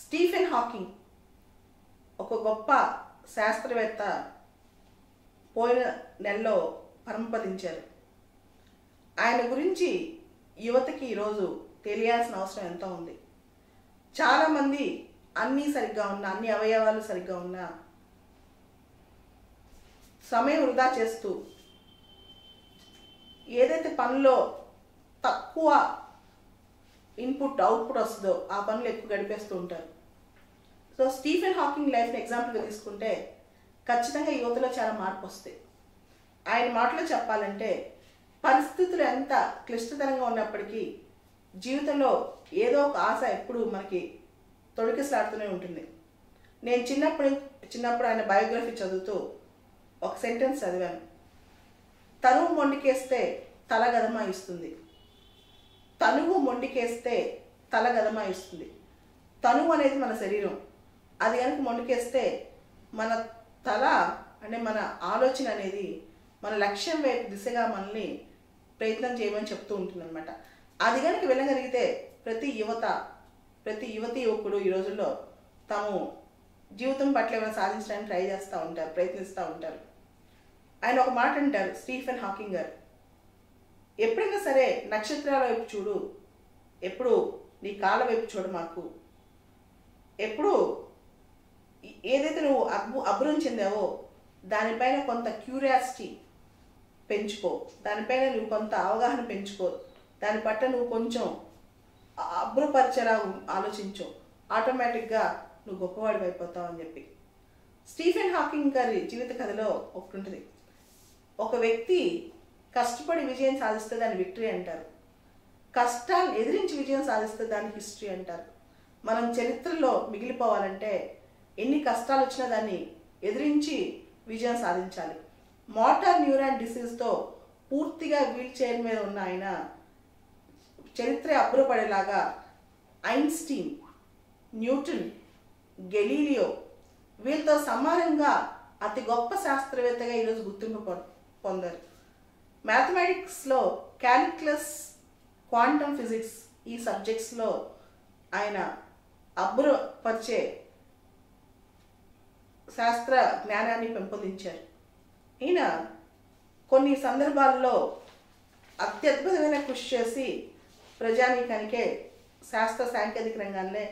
Stephen Hawking ఒక గొప్ప శాస్త్రవేత్త పోయిన నెలలో పరంపదించారు ఆయన గురించి యువతకి ఈరోజు తెలియాల్సిన అవసరం ఎంతో ఉంది. చాలామంది అన్నీ సరిగ్గా ఉన్న అన్ని అవయవాలు సరిగ్గా ఉన్న సమయం వృధా చేస్తూ ఏదైతే పనిలో తక్కువ ఇన్పుట్ అవుట్పుట్ వస్తుందో ఆ పనులు ఎక్కువ గడిపేస్తూ ఉంటారు. సో స్టీఫెన్ హాకింగ్ లైఫ్ని ఎగ్జాంపుల్గా తీసుకుంటే ఖచ్చితంగా యువతలో చాలా మార్పు వస్తాయి. ఆయన మాటలో చెప్పాలంటే పరిస్థితులు ఎంత క్లిష్టతరంగా ఉన్నప్పటికీ జీవితంలో ఏదో ఒక ఆశ ఎప్పుడు మనకి తొడికిసలాడుతూనే ఉంటుంది. నేను చిన్నప్పుడు చిన్నప్పుడు ఆయన బయోగ్రఫీ చదువుతూ ఒక సెంటెన్స్ చదివాను. తరువు మొండికేస్తే తల గదమాయిస్తుంది. తనువు మొండికేస్తే తల గదమాయిస్తుంది. తనువు అనేది మన శరీరం. అది కనుక మొండికేస్తే మన తల అంటే మన ఆలోచన అనేది మన లక్ష్యం వైపు దిశగా మనల్ని ప్రయత్నం చేయమని చెప్తూ ఉంటుందన్నమాట. అది కనుక వెళ్ళగలిగితే ప్రతి యువత ప్రతి యువతి యువకుడు ఈ రోజుల్లో తాము జీవితం పట్ల ఏమైనా సాధించడానికి ట్రై చేస్తూ ఉంటారు ప్రయత్నిస్తూ ఉంటారు. ఆయన ఒక మాట అంటారు స్టీఫెన్ హాకింగ్ గారు. ఎప్పుడైనా సరే నక్షత్రాల వైపు చూడు. ఎప్పుడు? నీ కాళ్ళ వైపు చూడు మాకు. ఎప్పుడు? ఏదైతే నువ్వు అబ్బు అబ్బురం చెందావో దానిపైన కొంత క్యూరియాసిటీ పెంచుకో. దానిపైన నువ్వు కొంత అవగాహన పెంచుకో. దాని పట్ల నువ్వు కొంచెం అబ్బురపరిచేలా ఆలోచించు. ఆటోమేటిక్గా నువ్వు గొప్పవాడివి అయిపోతావు అని చెప్పి. స్టీఫెన్ హాకింగ్ గారి జీవిత కథలో ఒకటి ఉంటుంది. ఒక వ్యక్తి కష్టపడి విజయం సాధిస్తే దాన్ని విక్టరీ అంటారు. కష్టాన్ని ఎదిరించి విజయం సాధిస్తే దాన్ని హిస్టరీ అంటారు. మనం చరిత్రలో మిగిలిపోవాలంటే ఎన్ని కష్టాలు వచ్చినా దాన్ని ఎదిరించి విజయం సాధించాలి. మోటార్ న్యూరాన్ డిసీజ్తో పూర్తిగా వీల్ చైర్ మీద ఉన్న ఆయన చరిత్ర అబ్బురపడేలాగా ఐన్స్టీన్ న్యూటన్ గెలీలియో వీళ్ళతో సమానంగా అతి గొప్ప శాస్త్రవేత్తగా ఈరోజు గుర్తింపు పొ- పొందారు. మ్యాథమెటిక్స్లో క్యాలిక్యులస్ క్వాంటమ్ ఫిజిక్స్ ఈ సబ్జెక్ట్స్లో ఆయన అబ్బురపరిచే శాస్త్ర జ్ఞానాన్ని పెంపొందించారు. ఈయన కొన్ని సందర్భాల్లో అత్యద్భుతమైన కృషి చేసి ప్రజానీకానికే శాస్త్ర సాంకేతిక రంగాల్లో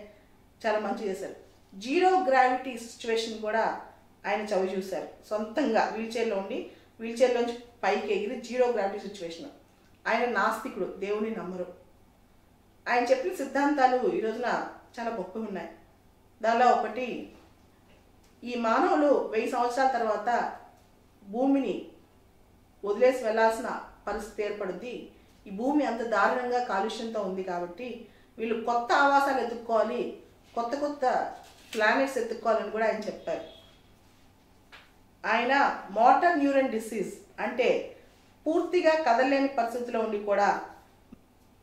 చాలా మంచి చేశారు. జీరో గ్రావిటీ సిచ్యువేషన్ కూడా ఆయన చవి చూశారు సొంతంగా వీల్చైర్లో ఉండి వీల్చైర్లోంచి పైకి ఎగిరి జీరో గ్రావిటీ సిచ్యువేషన్. ఆయన నాస్తికుడు దేవుని నమ్మరు ఆయన చెప్పిన సిద్ధాంతాలు ఈ రోజున చాలా గొప్పవి ఉన్నాయి. దానిలో ఒకటి ఈ మానవులు వెయ్యి సంవత్సరాల తర్వాత భూమిని వదిలేసి వెళ్ళాల్సిన పరిస్థితి ఏర్పడుద్ది ఈ భూమి అంత దారుణంగా కాలుష్యంతో ఉంది కాబట్టి వీళ్ళు కొత్త ఆవాసాలు ఎత్తుక్కోవాలి కొత్త కొత్త ప్లానెట్స్ ఎత్తుక్కోవాలని కూడా ఆయన చెప్పారు. ఆయన మోటార్ న్యూరన్ డిసీజ్ అంటే పూర్తిగా కదలలేని పరిస్థితిలో ఉండి కూడా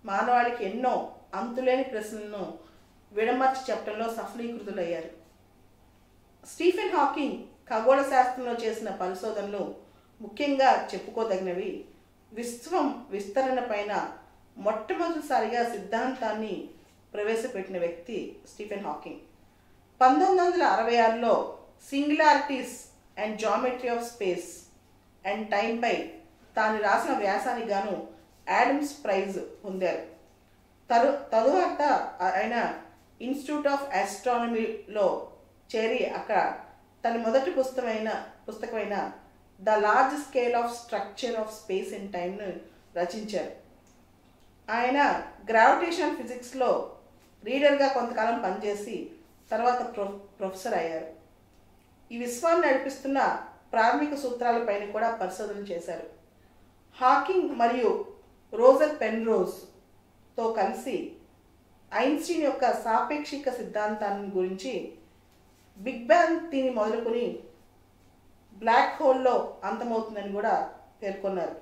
మానవాళికి ఎన్నో అంతులేని ప్రశ్నలను విడమర్చి చెప్పడంలో సఫలీకృతులయ్యారు. స్టీఫెన్ హాకింగ్ ఖగోళ శాస్త్రంలో చేసిన పరిశోధనలు ముఖ్యంగా చెప్పుకోదగినవి. విశ్వం విస్తరణ పైన మొట్టమొదటిసారిగా సిద్ధాంతాన్ని ప్రవేశపెట్టిన వ్యక్తి స్టీఫెన్ హాకింగ్. పంతొమ్మిది వందల అరవై ఆరులో singularities and geometry of space and టైంపై తాను రాసిన వ్యాసానికి గాను యాడమ్స్ ప్రైజ్ పొందారు. తరు తరువాత ఆయన ఇన్స్టిట్యూట్ ఆఫ్ ఆస్ట్రానమీలో చేరి అక్కడ తన మొదటి పుస్తకమైన పుస్తకమైన the large scale of structure of space and టైంను రచించారు. ఆయన గ్రావిటేషన్ ఫిజిక్స్లో రీడర్గా కొంతకాలం పనిచేసి తర్వాత ప్రొ ప్రొఫెసర్ అయ్యారు. ఈ విశ్వాన్ని నడిపిస్తున్న ప్రాథమిక సూత్రాలపైన కూడా పరిశోధన చేశారు. హాకింగ్ మరియు రోజర్ పెన్రోజ్తో కలిసి ఐన్స్టీన్ యొక్క సాపేక్షిక సిద్ధాంతాన్ని గురించి బిగ్ బ్యాంగ్ థీని మొదలుకొని బ్లాక్ హోల్లో అంతమవుతుందని కూడా పేర్కొన్నారు.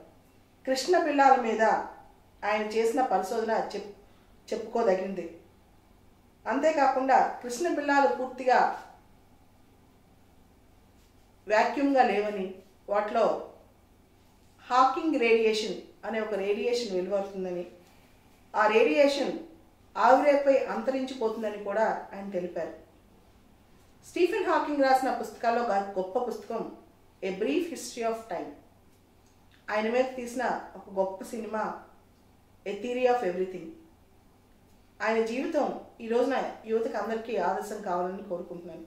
కృష్ణ పిల్లల మీద ఆయన చేసిన పరిశోధన చెప్ చెప్పుకోదగింది. అంతేకాకుండా కృష్ణ పిల్లాలు పూర్తిగా వాక్యూమ్గా లేవని వాటిలో హాకింగ్ రేడియేషన్ అనే ఒక రేడియేషన్ వెలువడుతుందని ఆ రేడియేషన్ ఆవిరేపై అంతరించిపోతుందని కూడా ఆయన తెలిపారు. స్టీఫెన్ హాకింగ్ రాసిన పుస్తకాల్లో గొప్ప పుస్తకం a brief history of time ఆయన మీద తీసిన ఒక గొప్ప cinema a theory of everything ఆయన జీవితం ఈ రోజున యువతకు అందరికీ ఆదర్శం కావాలని కోరుకుంటున్నాను.